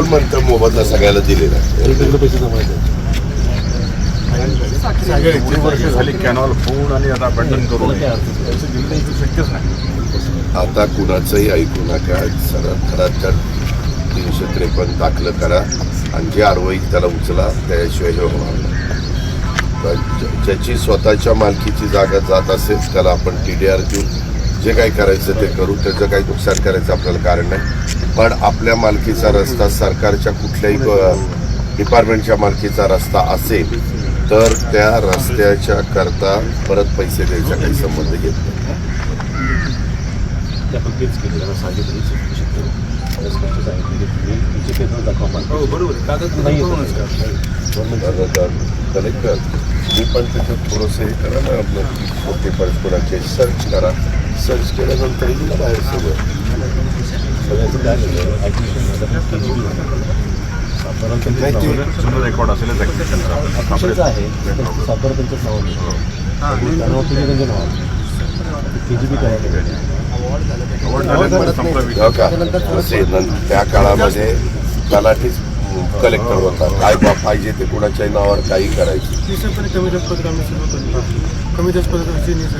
कोण म्हणतं मोबदला सगळ्याला दिलेला आहे? एवढी वर्ष झाली कॅनॉल फोन आणि आता करून शक्यच नाही. कुणाचंही ऐकू नका. सरळ खराच्या तीनशे त्रेपन्न दाखल करा. आणि जे आरवाईत त्याला उचला त्याशिवाय हे होणार नाही. तर ज्या- ज्याची स्वतःच्या मालकीची जागा जात असेल त्याला आपण टी डी आर देऊ जे काही करायचं ते करू त्याचं काही नुकसान करायचं आपल्याला कारण नाही. पण आपल्या मालकीचा रस्ता सरकारच्या कुठल्याही डिपार्टमेंटच्या मालकीचा रस्ता असेल तर त्या रस्त्याच्या करता परत पैसे द्यायचा काही संबंध मला. हो? कलेक्टर मी पण त्याच्यात थोडंसं हे करा ना आपलं पेपर कोणाचे सर्च करा. सर्च केल्यानंतर येईल बाहेर सगळं सगळ्याचं काय झालं रेकॉर्ड असेल आहे पण त्यांच्याच नावाने तुम्ही त्यांच्या नावाने जी बी काय हो का त्या काळामध्ये तलाठीच कलेक्टर होता काय बा पाहिजे ते कुणाच्याही नावावर काही करायचं कमी जास्त